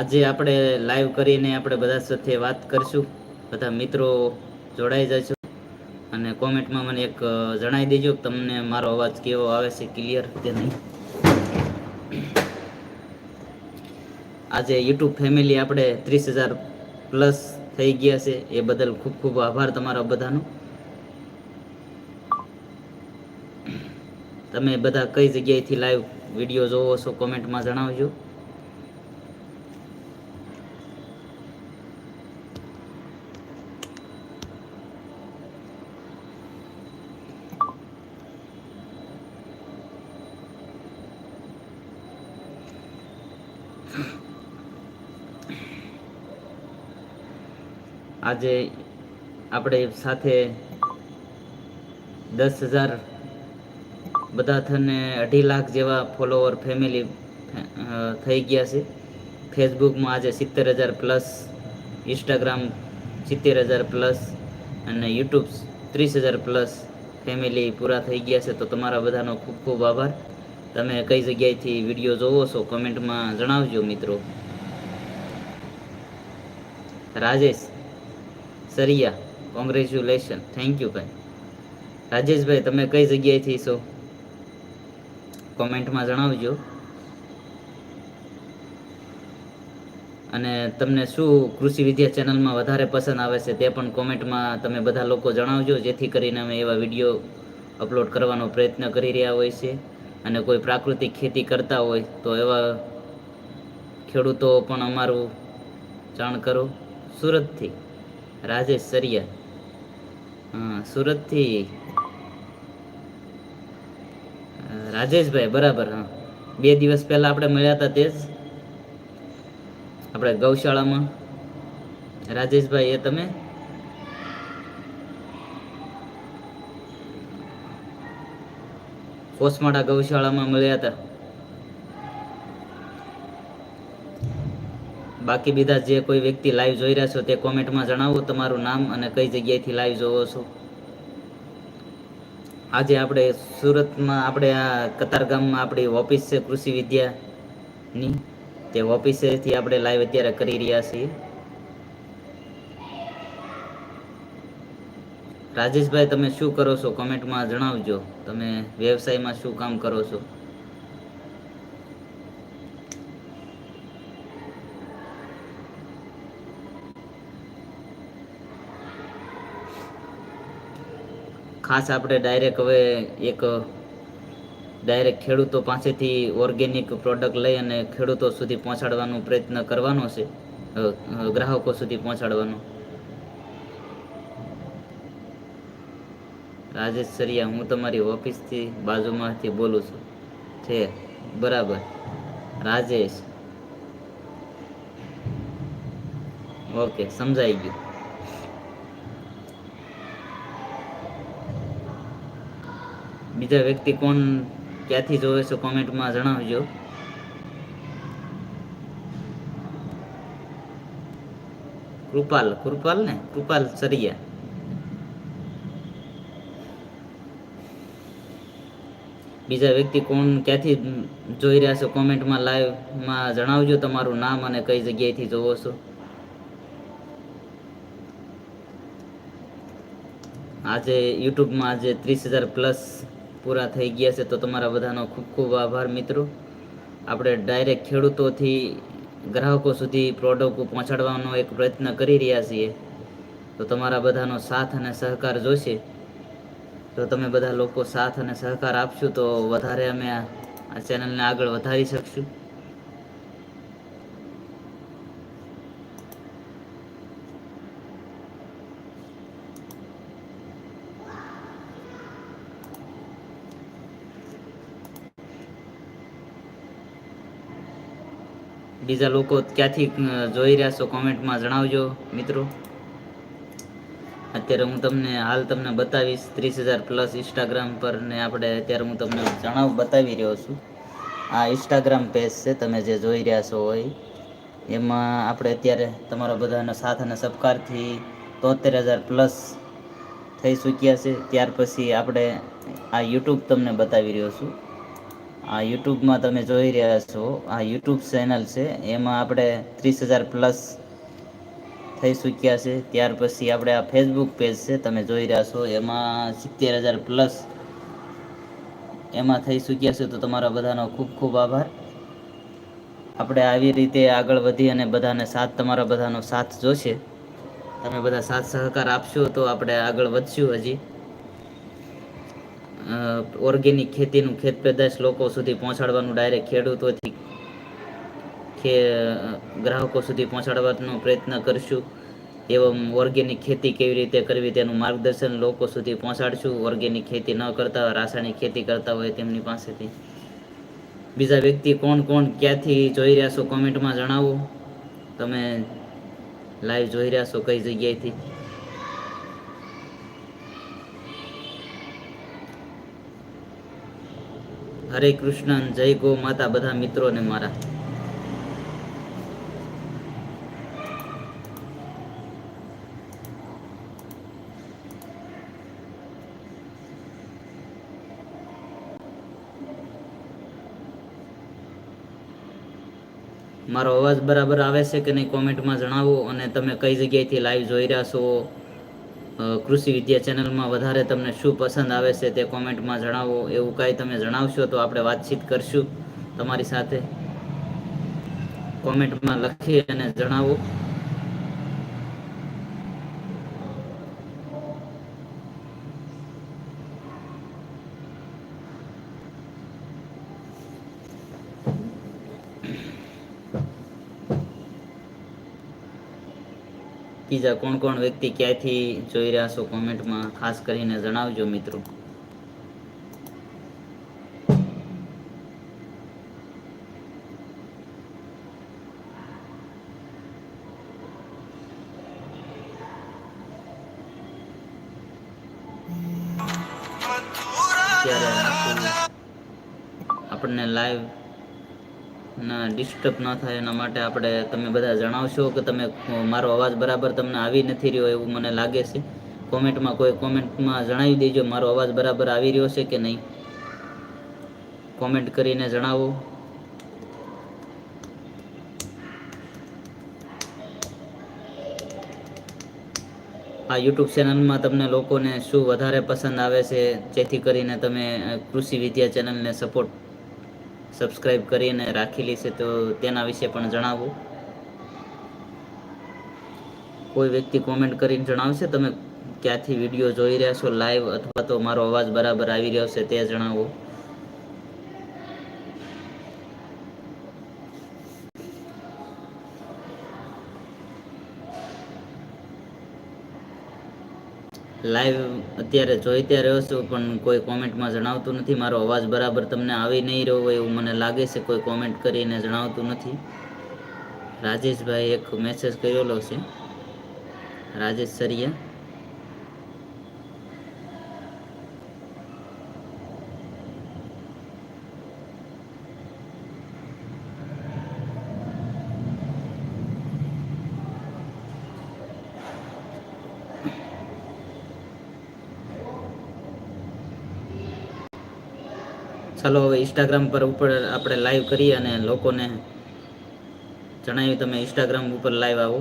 આજે આપણે લાઈવ કરીને આપણે બધા સાથે વાત કરીશું. બધા મિત્રો જોડાઈ જશું અને કોમેન્ટમાં મને એક જણાવી દેજો તમને મારો અવાજ કેવો આવે છે ક્લિયર કે નહીં. આજે યુટ્યુબ ફેમિલી આપણે ત્રીસ હજાર પ્લસ થઈ ગયા છે. એ બદલ ખૂબ ખૂબ આભાર તમારા બધાનો. તમે બધા કઈ જગ્યાએથી લાઈવ વીડિયો જોવો છો કોમેન્ટમાં જણાવજો. આજે આપણે સાથે દસ હજાર બધા થને અઢી લાખ જેવા ફોલોવર ફેમિલી થઈ ગયા છે. ફેસબુકમાં આજે સિત્તેર હજાર પ્લસ ઇન્સ્ટાગ્રામ સિત્તેર હજાર પ્લસ અને યુટ્યુબ ત્રીસ હજાર પ્લસ ફેમિલી પૂરા થઈ ગયા છે. તો તમારા બધાનો ખૂબ ખૂબ આભાર. તમે કઈ જગ્યાએથી વીડિયો જોવો છો કમેન્ટમાં જણાવજો મિત્રો. Rajesh. Sariya congratulation thank you ભાઈ. રાજેશભાઈ, તમે કઈ જગ્યાએથી છો? કોમેન્ટમાં જણાવજો. અને તમને શું કૃષિ વિદ્યા ચેનલમાં વધારે પસંદ આવે છે તે પણ કોમેન્ટમાં તમે બધા લોકો જણાવજો, જેથી કરીને અમે એવા વીડિયો અપલોડ કરવાનો પ્રયત્ન કરી રહ્યા હોય છે. અને કોઈ પ્રાકૃતિક ખેતી કરતા હોય તો એવા ખેડૂતો પણ અમારું જાણ કરો. સુરતથી. રાજેશ સરિયા. હા, સુરતથી. રાજેશભાઈ, બરાબર, હા. બે દિવસ પહેલા આપણે મળ્યા હતા તે જ આપણે ગૌશાળામાં. રાજેશભાઈ, એ તમે? કોસમાડા ગૌશાળામાં મળ્યા હતા. બાકી બીજા જે કોઈ વ્યક્તિ લાઈવ જોઈ રહ્યા છો તે કોમેન્ટમાં જણાવો, તમારું નામ અને કઈ જગ્યાએથી લાઈવ જોવો છો? આજે આપણે સુરતમાં, આપણે આ કતાર ગામમાં આપણી ઓફિસ છે કૃષિ વિદ્યાની. તે ઓફિસેથી આપણે લાઈવ અત્યારે કરી રહ્યા છીએ. રાજેશભાઈ, તમે શું કરો છો? કોમેન્ટમાં જણાવજો. તમે વ્યવસાયમાં શું કામ કરો છો? ખાસ આપણે ડાયરેક્ટ હવે એક ડાયરેક્ટ ખેડૂતો પાસેથી ઓર્ગેનિક પ્રોડક્ટ લઈ અને ખેડૂતો સુધી પહોંચાડવાનો પ્રયત્ન કરવાનો છે. ગ્રાહકો સુધી પહોંચાડવાનો. રાજેશ સરિયા, હું તમારી ઓફિસથી બાજુમાંથી બોલું છું. છે, બરાબર. રાજેશ. ઓકે, સમજાઈ ગયું. બીજા વ્યક્તિ કોણ ક્યાંથી જોવે છે કોમેન્ટમાં જણાવજો. કૃપાલ કૃપાલ ને? કૃપાલ સરિયા. બીજા વ્યક્તિ કોણ ક્યાંથી જોઈ રહ્યા છો કોમેન્ટમાં લાઈવમાં જણાવજો તમારું નામ અને કઈ જગ્યાએથી જોવો છો. આજે યુટ્યુબમાં આજે ત્રીસ હજાર પ્લસ પૂરા થઈ ગયા છે, તો તમારા બધાનો ખૂબ ખૂબ આભાર મિત્રો. આપણે ડાયરેક્ટ ખેડૂતોથી ગ્રાહકો સુધી પ્રોડક્ટ પહોંચાડવાનો એક પ્રયત્ન કરી રહ્યા છીએ. તો તમારા બધાનો સાથ અને સહકાર જોશે. તો તમે બધા લોકો સાથ અને સહકાર આપશો, તો વધારે અમે આ ચેનલને આગળ વધારી શકશું. બીજા લોકો ક્યાંથી જોઈ રહ્યા છો? કોમેન્ટમાં જણાવજો, મિત્રો. અત્યારે હું તમને હાલ તમને બતાવીશ, ત્રીસ હજાર પ્લસ ઇન્સ્ટાગ્રામ પર ને આપણે અત્યારે હું તમને જણાવ, બતાવી રહ્યો છું. આ ઇન્સ્ટાગ્રામ પેજ છે, તમે જે જોઈ રહ્યા છો હોય, એમાં આપણે અત્યારે તમારા બધાના સાથ અને સહકારથી તોતેર હજાર પ્લસ થઈ ચૂક્યા છે. ત્યાર પછી આપણે આ યુટ્યુબ તમને બતાવી રહ્યો છું. આ યુટ્યુબમાં તમે જોઈ રહ્યા છો. આ યુટ્યુબ ચેનલ છે. એમાં આપણે ત્રીસ હજાર પ્લસ થઈ ચૂક્યા છે. ત્યાર પછી આપણે આ ફેસબુક પેજ છે, તમે જોઈ રહ્યા છો. એમાં સિત્તેર હજાર પ્લસ એમાં થઈ ચૂક્યા છે. તો તમારા બધાનો ખૂબ ખૂબ આભાર. આપણે આવી રીતે આગળ વધી અને બધાને સાથ, તમારા બધાનો સાથ જોશે. તમે બધા સાથ સહકાર આપશો તો આપણે આગળ વધશું હજી. ઓર્ગેનિક ખેતીનું ખેત પેદાશ લોકો સુધી પહોંચાડવાનું ડાયરેક્ટ ખેડૂતોથી ખે ગ્રાહકો સુધી પહોંચાડવાનો પ્રયત્ન કરશું. એવમ ઓર્ગેનિક ખેતી કેવી રીતે કરવી તેનું માર્ગદર્શન લોકો સુધી પહોંચાડશું. ઓર્ગેનિક ખેતી ન કરતા રાસાયણિક ખેતી કરતા હોય તેમની પાસેથી. બીજા વ્યક્તિ કોણ કોણ ક્યાંથી જોઈ રહ્યા છો કોમેન્ટમાં જણાવો. તમે લાઈવ જોઈ રહ્યા છો કઈ જગ્યાએથી? હરે કૃષ્ણ જય ગો માતા, બધા મિત્રોને મારા. મારો અવાજ બરાબર આવે છે કે નહીં? કોમેન્ટમાં જણાવો અને તમે કઈ જગ્યાએથી લાઈવ જોઈ રહ્યા છો? કૃષિ વિદ્યા ચેનલમાં વધારે તમને શું પસંદ આવે છે તે કોમેન્ટમાં જણાવો. એવું કાંઈ તમે જણાવશો તો આપણે વાતચીત કરશું તમારી સાથે. કોમેન્ટમાં લખી અને જણાવો. બીજા કોણ કોણ વ્યક્તિ ક્યાંથી જોઈ રહ્યા છો કોમેન્ટમાં ખાસ કરીને જણાવજો મિત્રો. આપણને લાઈવ ના ડિસ્ટર્બ ન થાય એના માટે આપણે તમે બધા જણાવશો કે તમે મારો અવાજ બરાબર તમને આવી નથી રહ્યો એવું મને લાગે છે. કોમેન્ટમાં કોઈ કોમેન્ટમાં જણાવી દેજો મારો અવાજ બરાબર આવી રહ્યો છે કે નહીં. કોમેન્ટ કરીને જણાવો. આ યુટ્યુબ ચેનલમાં તમને લોકોને શું વધારે પસંદ આવે છે, જેથી કરીને તમે કૃષિ વિદ્યા ચેનલને સપોર્ટ સબસ્ક્રાઈબ કરીને રાખેલી છે તો તેના વિશે પણ જણાવો. કોઈ વ્યક્તિ કોમેન્ટ કરીને જણાવશે, તમે ક્યાંથી વીડિયો જોઈ રહ્યા છો લાઈવ અથવા તો મારો અવાજ બરાબર આવી રહ્યો છે તે જણાવો. લાઈવ અત્યારે જોઈ ત્યાં રહ્યો છું, પણ કોઈ કોમેન્ટમાં જણાવતું નથી. મારો અવાજ બરાબર તમને આવી નહીં રહ્યો હોય એવું મને લાગે છે. કોઈ કોમેન્ટ કરીને જણાવતું નથી. રાજેશભાઈ એક મેસેજ કરેલો છે. રાજેશ સરિયા. ચાલો હવે ઇન્સ્ટાગ્રામ પર ઉપર આપણે લાઈવ કરીએ અને લોકોને જણાવ્યું તમે ઇન્સ્ટાગ્રામ ઉપર લાઈવ આવો.